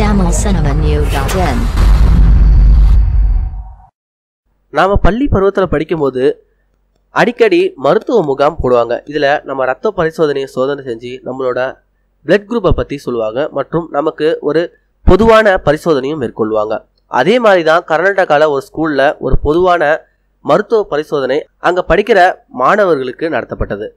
tamilcinemanew.in நாம பள்ளி பருவத்தில் படிக்கும்போது அடிக்கடி மருத்துவ முகாம் போடுவாங்க. இதில் நம்ம ரத்த பரிசோதனையை சோதனை செஞ்சு நம்மளோட பிளட் குரூப்பை பற்றி சொல்லுவாங்க. மற்றும் நமக்கு ஒரு பொதுவான பரிசோதனையும் மேற்கொள்வாங்க. அதே மாதிரி தான் கர்நாடகாவில் ஒரு ஸ்கூலில் ஒரு பொதுவான மருத்துவ பரிசோதனை அங்கே படிக்கிற மாணவர்களுக்கு நடத்தப்பட்டது.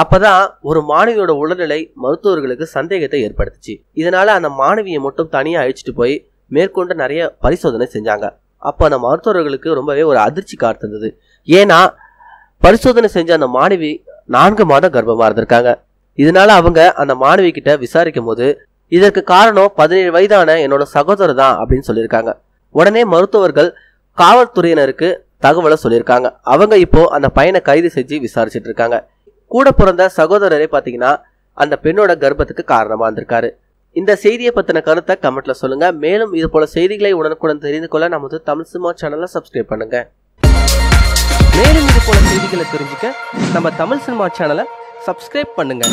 அப்பதான் ஒரு மாணவியோட உடல்நிலை மருத்துவர்களுக்கு சந்தேகத்தை ஏற்படுத்துச்சு. இதனால அந்த மாணவியை மட்டும் தனியாக அழிச்சிட்டு போய் மேற்கொண்டு நிறைய பரிசோதனை செஞ்சாங்க. அப்போ அந்த மருத்துவர்களுக்கு ரொம்பவே ஒரு அதிர்ச்சி காத்திருந்தது ஏன்னா பரிசோதனை செஞ்ச அந்த மாணவி நான்கு மாதம் கர்ப்பமா இருந்திருக்காங்க. இதனால அவங்க அந்த மாணவி கிட்ட விசாரிக்கும் போது இதற்கு காரணம் பதினேழு வயதான என்னோட சகோதரர் தான் அப்படின்னு சொல்லியிருக்காங்க. உடனே மருத்துவர்கள் காவல்துறையினருக்கு தகவலை சொல்லியிருக்காங்க. அவங்க இப்போ அந்த பையனை கைது செஞ்சு விசாரிச்சுட்டு இருக்காங்க. கூட பிறந்த சகோதரரே பார்த்தீங்கன்னா அந்த பெண்ணோட கர்ப்பத்துக்கு காரணமாக இருந்திருக்காரு. இந்த செய்தியை பற்றின கருத்தை கமெண்ட்ல சொல்லுங்க. மேலும் இது போல செய்திகளை உடனுக்குடன் தெரிந்து கொள்ள நமது தமிழ் சினிமா சேனலை சப்ஸ்கிரைப் பண்ணுங்க. மேலும் இது போல செய்திகளை தெரிஞ்சுக்க நம்ம தமிழ் சினிமா சேனலை சப்ஸ்கிரைப் பண்ணுங்க.